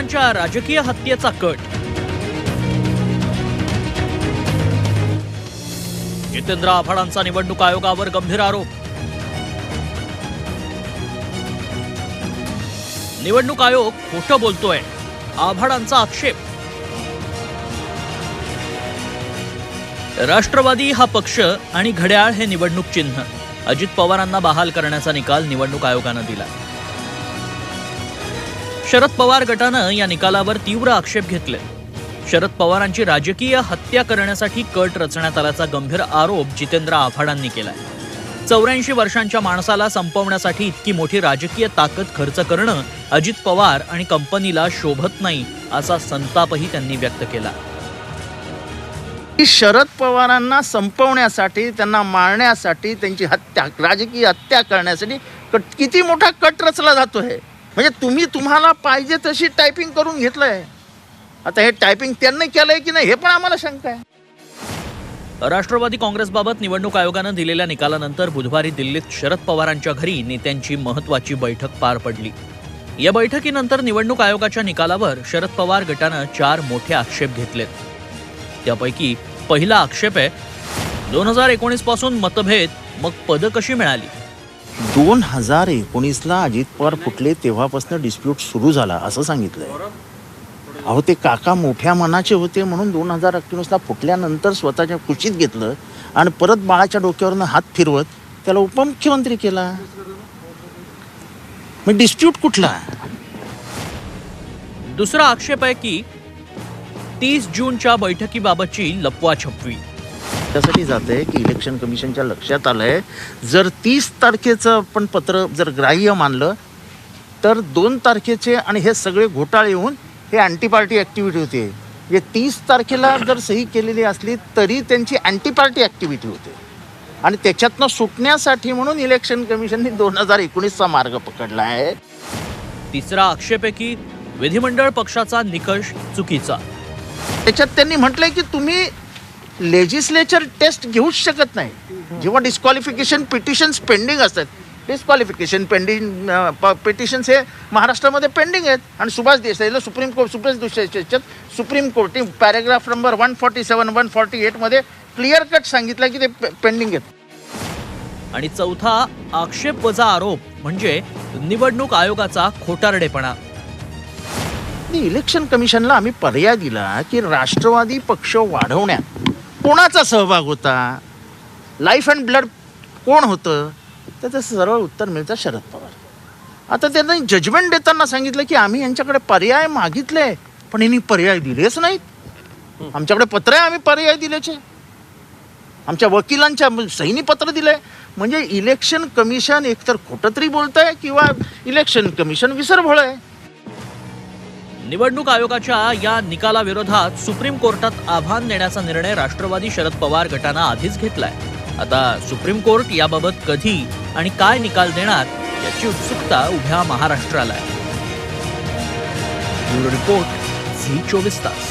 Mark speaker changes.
Speaker 1: पवारांच्या राजकीय हत्येचा कट. जितेंद्र आव्हाडांचा निवडणूक आयोगावर गंभीर आरोप. निवडणूक आयोग खोटं बोलतोय आव्हाडांचा आक्षेप. राष्ट्रवादी हा पक्ष आणि घड्याळ हे निवडणूक चिन्ह. अजित पवारांना बहाल करण्याचा निकाल निवडणूक आयोगानं दिला शरद पवार गटानं या निकालावर तीव्र आक्षेप घेतले. शरद पवारांची राजकीय हत्या करण्यासाठी कट रचण्यात आल्याचा गंभीर आरोप जितेंद्र आव्हाडांनी केलाय. चौऱ्याऐंशी वर्षांच्या माणसाला संपवण्यासाठी इतकी मोठी राजकीय ताकद खर्च करणं अजित पवार आणि कंपनीला शोभत नाही असा संतापही त्यांनी व्यक्त केला.
Speaker 2: की शरद पवारांना संपवण्यासाठी त्यांना मारण्यासाठी त्यांची हत्या राजकीय हत्या करण्यासाठी कट किती मोठा कट रचला जातो आहे म्हणजे तुम्ही तुम्हाला पाहिजे तशी टायपिंग करून घेतलंय. आता हे टायपिंग त्यांनी केलंय की नाही हे पण आम्हाला शंका आहे.
Speaker 1: राष्ट्रवादी काँग्रेसबाबत निवडणूक आयोगानं दिलेल्या निकालानंतर बुधवारी दिल्लीत शरद पवारांच्या घरी नेत्यांची महत्वाची बैठक पार पडली. या बैठकीनंतर निवडणूक आयोगाच्या निकालावर शरद पवार गटानं चार मोठे आक्षेप घेतलेत. त्यापैकी पहिला आक्षेप आहे दोन हजार एकोणीसपासून मतभेद मग पदं कशी मिळाली?
Speaker 2: दोन हजार एकोणीसला अजित पवार फुटले तेव्हापासून डिस्प्यूट सुरू झाला असं सांगितलंय. अहो ते काका मोठ्या मनाचे होते म्हणून दोन हजार एकोणीसला फुटल्यानंतर स्वतःच्या खुशीत घेतलं आणि परत बाळाच्या डोक्यावरनं हात फिरवत त्याला उपमुख्यमंत्री केला. मग डिस्प्यूट कुठला?
Speaker 1: दुसरा आक्षेप आहे की तीस जूनच्या बैठकीबाबतची लपवाछपवी
Speaker 2: त्यासाठी जात आहे की इलेक्शन कमिशनच्या लक्षात आलंय. जर तीस तारखेचं आपण पत्र जर ग्राह्य मानलं तर दोन तारखेचे आणि हे सगळे घोटाळे येऊन हे अँटी पार्टी ॲक्टिव्हिटी होते. म्हणजे तीस तारखेला जर सही केलेली असली तरी त्यांची अँटी पार्टी ॲक्टिव्हिटी होते. आणि त्याच्यातनं सुटण्यासाठी म्हणून इलेक्शन कमिशनने दोन हजार एकोणीसचा मार्ग पकडला आहे.
Speaker 1: तिसरा आक्षेप आहे की विधिमंडळ पक्षाचा निकष चुकीचा.
Speaker 2: त्याच्यात त्यांनी म्हटलंय की तुम्ही लेजिस्लेचर टेस्ट घेऊच शकत नाही. जेव्हा डिस्क्वालिफिकेशन पिटिशन्स पेंडिंग असतात. डिस्क्वालिफिकेशन पेंडिंग पिटिशन्स हे महाराष्ट्रामध्ये पेंडिंग आहेत. आणि सुभाष देसाईला सुप्रीम कोर्ट सुप्रीम देशाच्यात supreme कोर्टने paragraph number one forty seven one forty एटमध्ये clear cut सांगितलं की ते पेंडिंग आहेत.
Speaker 1: आणि चौथा आक्षेप वजा आरोप म्हणजे निवडणूक आयोगाचा खोटारडेपणा.
Speaker 2: इलेक्शन कमिशनला आम्ही पर्याय दिला की राष्ट्रवादी पक्ष वाढवण्यात कोणाचा सहभाग होता? लाईफ अँड ब्लड कोण होतं? त्याचं सरळ उत्तर मिळतं शरद पवार. आता त्यांनी जजमेंट देताना सांगितलं की आम्ही यांच्याकडे पर्याय मागितले पण यांनी पर्याय दिलेच नाहीत. आमच्याकडे पत्र आहे आम्ही पर्याय दिल्याचे. आमच्या वकिलांच्या सहीनी पत्र दिलंय म्हणजे इलेक्शन कमिशन एकतर खोटं तरी बोलत आहे किंवा इलेक्शन कमिशन विसरभोळ आहे.
Speaker 1: निवडणूक आयोगाच्या या निकालाविरोधात सुप्रीम कोर्टात आव्हान देण्याचा निर्णय राष्ट्रवादी शरद पवार गटानं आधीच घेतलाय. आता सुप्रीम कोर्ट याबाबत कधी आणि काय निकाल देणार याची उत्सुकता उभ्या महाराष्ट्राला आहे. ब्युरो रिपोर्ट झी चोवीस तास.